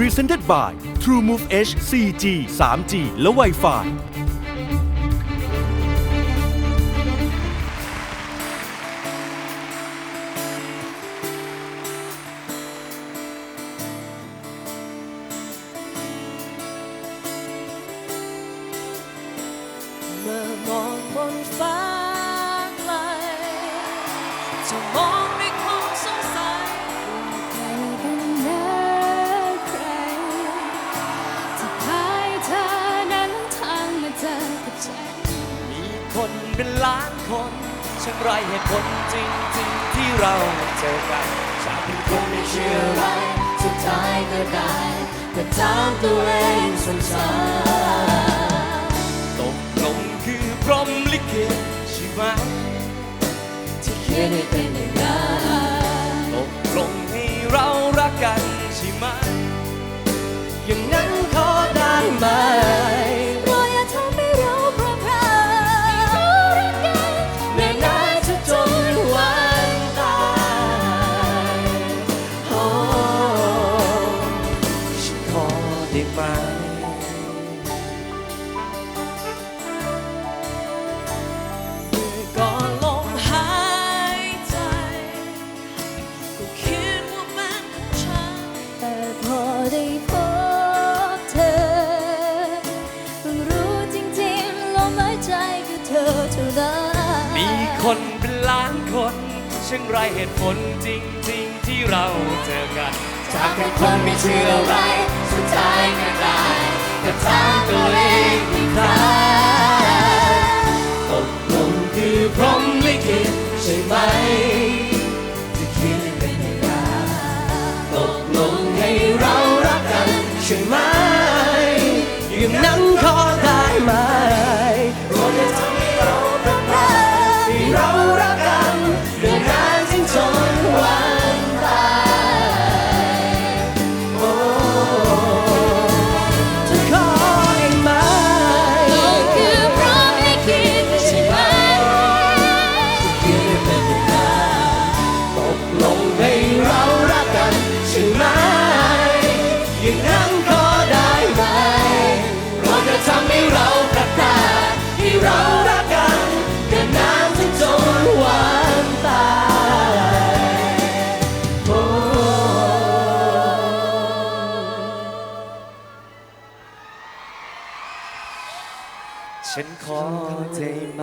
Presented by TrueMove H 4G 3G และ Wi-Fi เมื่อมองบนฟ้าไกลจะมอง เป็นล้านคนช่างไรเหตุผลจริงๆที่เราเจอกันฉันเป็นคนไม่เชื่อไรสุดท้ายก็ได้แต่ถามตัวเองซ้ำๆตกลงคือพรหมลิขิตใช่ไหมที่เขียนให้เป็น เท่านั้นมีคนเป็นล้านคนช่างไรเหตุผลจริง ๆ ที่เราเจอกัน จากแค่คนไม่เชื่ออะไรสุดท้าย ถามตัวเองอีกครั้งตกลงคือพรหมลิขิตใช่ไหมที่คิดให้เป็นอย่างนั้นตกลงให้เรารักกันใช่ไหม ฉันขอได้ไหม